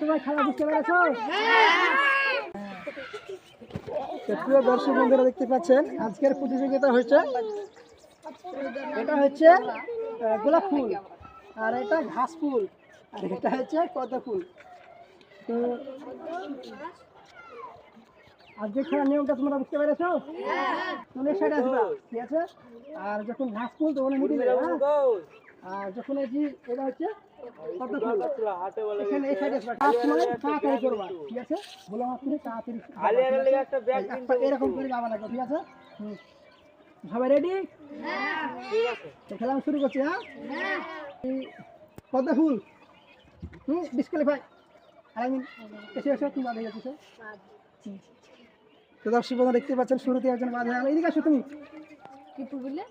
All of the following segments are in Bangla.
তোমার খেলা বুঝতে পেরেছ? প্রিয় দর্শক বন্ধুরা দেখতে পাচ্ছেন আজকের প্রতিযোগিতা হচ্ছে এটা হচ্ছে গোলাপ ফুল আর এটা ঘাস ফুল আর এটা হচ্ছে পদ্ম ফুল। তো আজকে খেলার নিয়মটা তোমরা বুঝতে পেরেছ? তুমি সাইডে আসবা ঠিক আছে? আর যখন ঘাস ফুল তখন মিডিলে হ্যাঁ? আর যখন এই এটা হচ্ছে পদ্ম ফুল এখানে এই সাইডে আসবা। কাজ মানে তাড়াতাড়ি করবা ঠিক আছে? বলে আমার তাড়াতাড়ি এরকম করে লাগবে ঠিক আছে। সবাই রেডি তো খেলা আমি শুরু করছি হ্যাঁ? পদ্ম ফুল। হুম ডিসকালিফাই আলামিন এসে এসে তুমি বাধা গেছো তো দর্শক বন্ধু দেখতে পাচ্ছেন শুরুতে একজন বাধা এদিকে আসো তুমি। ফুল হ্যাঁ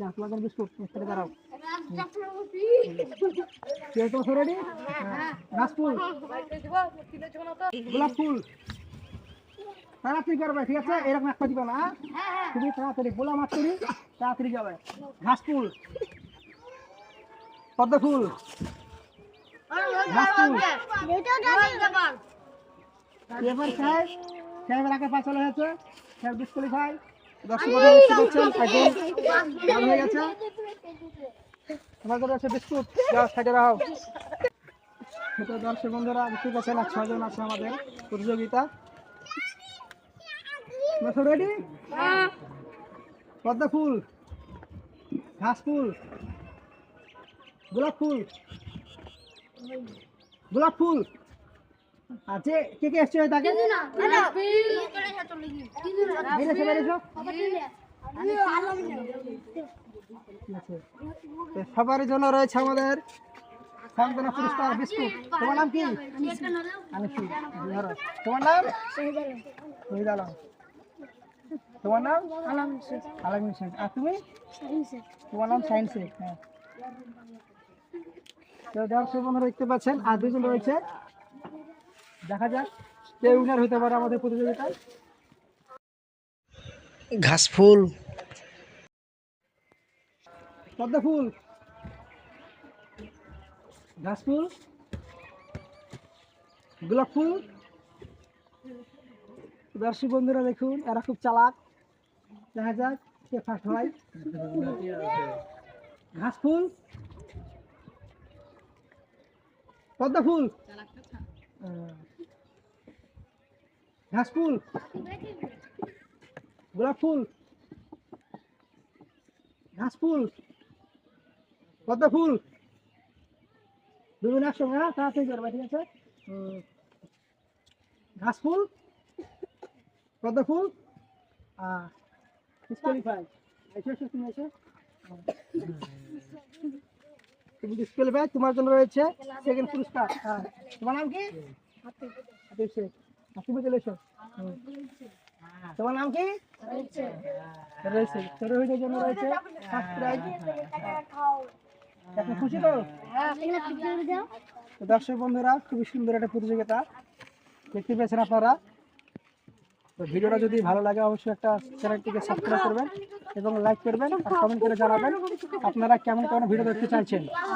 জন্য বিস্কুট এখানে দাঁড়াও। কে তো রেডি ঘাস ফুল গোলাপ ফুল। তাড়াতাড়ি করবে ঠিক আছে? এরকম একটা দিবে না হ্যাঁ? তুমি তাড়াতাড়ি গোলা মাছ করি তাড়াতাড়ি যাবে। ঘাস ফুল পদ্ম ফুল। ঘাস ফুল এবার সাহেব সাহেবের আগে পা চলে গেছে। সাহেব ডিসকালিফাই দর্শক বন্ধুরা দেখতে পাচ্ছেন একজন লাল হয়ে গেছে? কাছে আছে বিস্কুট। যাও সাইডে রাখো তো দর্শক বন্ধুরা দেখতে পাচ্ছেন আর ছজন আছে আমাদের প্রতিযোগিতা। রেডি পদ্ম ফুল ঘাস ফুল গোলাপ ফুল গোলাপ ফুল। আছে? কে কে এসছে তাকে? সবার জন্য রয়েছে আমাদের পুরস্কার বিস্কুট। তোমার নাম কি? ধরো। তোমার নাম? শহীদ আলম তোমার নাম? আলামিন শেখ। আর তুমি? তোমার নাম সাইন শেখ হ্যাঁ। তো দেখতে পাচ্ছেন। আর দুজন রয়েছে। দেখা যাক কে উইনার হতে পারে আমাদের প্রতিযোগিতায়। ঘাস ফুল। পদ্ম ফুল। ঘাস ফুল। গোলাপ ফুল। দর্শক বন্ধুরা দেখুন এরা খুব চালাক। দেখা যাক কে ফার্স্ট হয়। ঘাস ফুল। পদ্ম ফুল। ঘাস ফুল গোলাপ ফুল ঘাস ফুল পদ্ম ফুল দুজন একসঙ্গে হ্যাঁ তাড়াতাড়ি করবে ঠিক আছে? ঘাস ফুল পদ্ম ফুল তোমার জন্য রয়েছে সেকেন্ড পুরস্কার। হ্যাঁ। তোমার নাম কি? শেখ। তুমি চলে এসো তোমার নাম কি? রয়েছে। তোর হইতে জন্য রয়েছে। ফার্স্ট প্রাইজ খুশি তো? তো দর্শক বন্ধুরা খুবই সুন্দর একটা প্রতিযোগিতা দেখতে পেয়েছেন আপনারা। তো ভিডিওটা যদি ভালো লাগে অবশ্যই একটা চ্যানেলটিকে সাবস্ক্রাইব করবেন এবং লাইক করবেন আর কমেন্ট করে জানাবেন আপনারা কেমন কেমন ভিডিও দেখতে চাইছেন।